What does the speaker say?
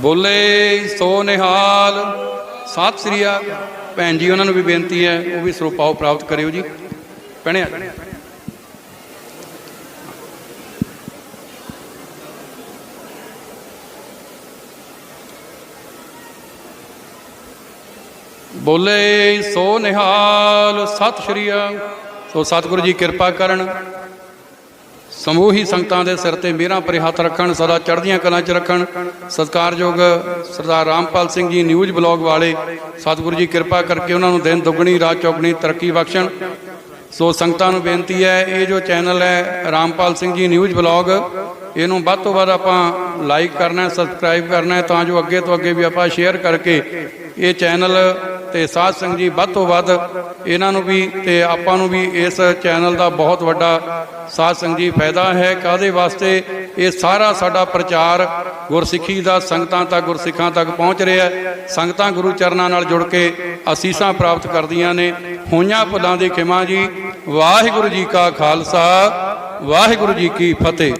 ਬੋਲੇ ਸੋ ਨਿਹਾਲ। ਸਤਿ ਸ੍ਰੀ ਅਕਾਲ ਭੈਣ ਜੀ, ਉਹਨਾਂ ਨੂੰ ਵੀ ਬੇਨਤੀ ਹੈ, ਉਹ ਵੀ ਸਰੂਪਾਓ ਪ੍ਰਾਪਤ ਕਰਿਓ ਜੀ। ਭੈਣੇ, ਬੋਲੇ ਸੋ ਨਿਹਾਲ, ਸਤਿ ਸ਼੍ਰੀ ਅਕਾਲ। ਸੋ ਸਤਿਗੁਰੂ ਜੀ, ਕਿਰਪਾ ਕਰਨ। ਸਮੂਹੀ ਸੰਗਤਾਂ ਦੇ ਸਿਰ ਤੇ ਮਿਹਰਾਂ ਭਰੇ ਹੱਥ ਰੱਖਣ, ਸਦਾ ਚੜ੍ਹਦੀਆਂ ਕਲਾਂ 'ਚ ਰੱਖਣ। ਸਤਿਕਾਰਯੋਗ ਸਰਦਾਰ ਰਾਮਪਾਲ ਸਿੰਘ ਜੀ ਨਿਊਜ਼ ਬਲੌਗ ਵਾਲੇ, ਸਤਿਗੁਰੂ ਜੀ ਕਿਰਪਾ ਕਰਕੇ ਉਹਨਾਂ ਨੂੰ ਦਿਨ ਦੁੱਗਣੀ, ਰਾਤ ਚੌਗਣੀ ਤਰੱਕੀ ਬਖਸ਼ਣ। ਸੋ ਸੰਗਤਾਂ ਨੂੰ ਬੇਨਤੀ ਹੈ, ਇਹ ਜੋ ਚੈਨਲ ਹੈ ਰਾਮਪਾਲ ਸਿੰਘ ਜੀ ਨਿਊਜ਼ ਬਲੌਗ, ਇਹਨੂੰ ਵੱਧ ਤੋਂ ਵੱਧ ਆਪਾਂ ਲਾਈਕ ਕਰਨਾ ਹੈ ਸਬਸਕ੍ਰਾਈਬ ਕਰਨਾ ਹੈ ਤਾਂ ਜੋ ਅੱਗੇ ਤੋਂ ਅੱਗੇ ਵੀ ਆਪਾਂ ਸ਼ੇਅਰ ਕਰਕੇ ਇਹ ਚੈਨਲ ਤੇ ਸਾਧ ਸੰਗਤ ਜੀ, ਵੱਧ ਤੋਂ ਵੱਧ ਇਹਨਾਂ ਨੂੰ ਵੀ ਤੇ ਆਪਾਂ ਨੂੰ ਵੀ ਇਸ ਚੈਨਲ ਦਾ ਬਹੁਤ ਵੱਡਾ ਸਾਧ ਸੰਗ ਜੀ ਫਾਇਦਾ ਹੈ। ਕਾਦੇ ਵਾਸਤੇ? ਇਹ ਸਾਰਾ ਸਾਡਾ ਪ੍ਰਚਾਰ ਗੁਰਸਿੱਖੀ ਦਾ ਸੰਗਤਾਂ ਤੱਕ, ਗੁਰਸਿੱਖਾਂ ਤੱਕ ਪਹੁੰਚ ਰਿਹਾ ਹੈ। ਸੰਗਤਾਂ ਗੁਰੂ ਚਰਨਾਂ ਨਾਲ ਜੁੜ ਕੇ ਅਸੀਸਾਂ ਪ੍ਰਾਪਤ ਕਰਦੀਆਂ ਨੇ। ਹੋਈਆਂ ਭੁੱਲਾਂ ਦੀ ਖਿਮਾ ਜੀ, ਵਾਹਿਗੁਰੂ ਜੀ ਕਾ ਖਾਲਸਾ, ਵਾਹਿਗੁਰੂ ਜੀ ਕੀ ਫਤਿਹ।